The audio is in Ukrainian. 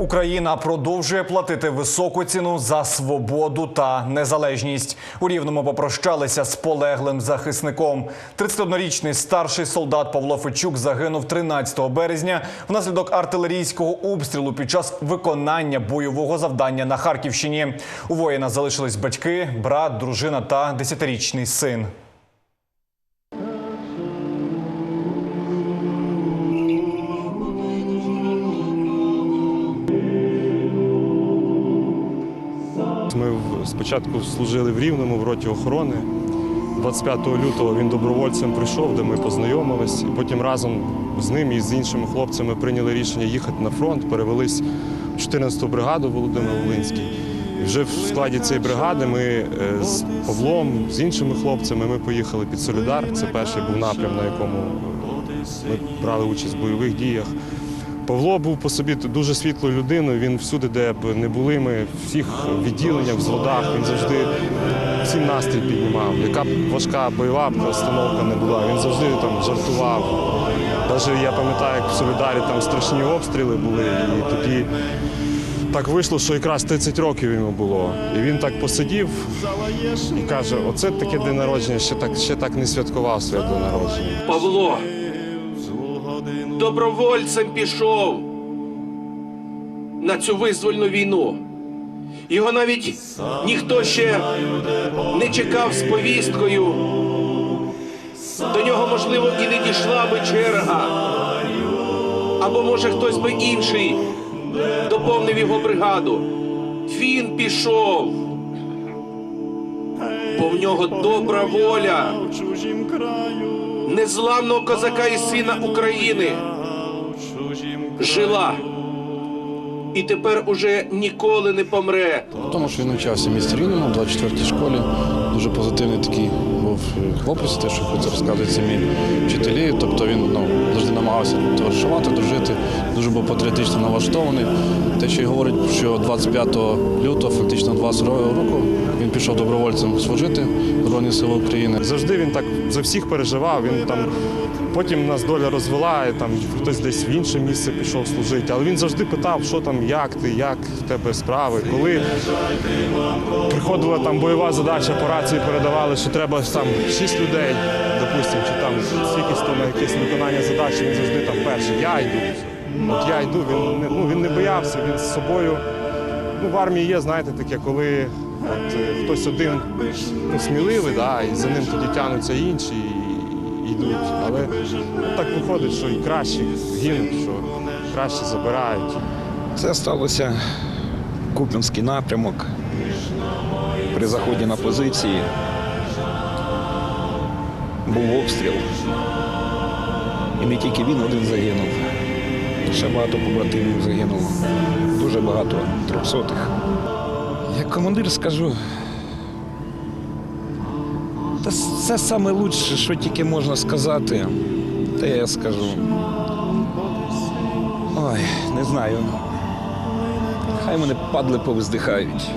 Україна продовжує платити високу ціну за свободу та незалежність. У рівному попрощалися з полеглим захисником. 31-річний старший солдат Павло Фечук загинув 13 березня внаслідок артилерійського обстрілу під час виконання бойового завдання на Харківщині. У воїна залишились батьки, брат, дружина та 10-річний син. Спочатку служили в Рівному в роті охорони. 25 лютого він добровольцем прийшов, де ми познайомились. І потім разом з ним і з іншими хлопцями прийняли рішення їхати на фронт, перевелись в 14-ту бригаду Володимир Волинський. І вже в складі цієї бригади ми е, з Павлом, з іншими хлопцями ми поїхали під Солідар. Це перший був напрям, на якому ми брали участь в бойових діях. Павло був по собі дуже світлою людиною. Він всюди, де б не були ми, всіх відділеннях, взводах, він завжди всім настрій піднімав. Яка б важка бойова б установка не була, він завжди там жартував. Навіть я пам'ятаю, як в Солідарі там страшні обстріли були, і тоді так вийшло, що якраз 30 років йому було. І він так посидів і каже: оце таке день народження, ще так, ще так не святкував своє день народження. Павло добровольцем пішов на цю визвольну війну. Його навіть ніхто ще не чекав з повісткою. До нього, можливо, і не дійшла би черга. Або, може, хтось би інший доповнив його бригаду. Він пішов. Бо в нього добра воля незламного козака і сина України жила. І тепер уже ніколи не помре. Тому що він навчався в місті Рівному, в 24-й школі. Дуже позитивний такий хлопець, те, що це розказують самі вчителі. Тобто він ну, завжди намагався товаришувати, дружити, дуже був патріотично налаштований. Те, що й говорить, що 25 лютого, фактично 22 року, він пішов добровольцем служити в Збройні Сили України. Завжди він так за всіх переживав. Він там потім нас доля розвела, і там хтось десь в інше місце пішов служити. Але він завжди питав, що там, як ти, як в тебе справи. Коли приходила там бойова задача, по рації передавали, що треба там шість людей, допустимо, чи там скільки на якесь виконання задачі, він завжди там перший. Я йду. От я йду. Він не ну він не боявся, він з собою. Ну, в армії є, знаєте, таке, коли от, е, хтось один ну, сміливий, да, і за ним тоді тягнуться інші йдуть. Але так виходить, що і кращі гинуть, що краще забирають. Це сталося Куп'янський напрямок. При заході на позиції був обстріл. І не тільки він один загинув. Ще багато побратимів загинуло. Дуже багато трьохсотих. Як командир скажу, та це саме лучше, що тільки можна сказати, те я скажу. Ой, не знаю. Хай мене падли повздихають.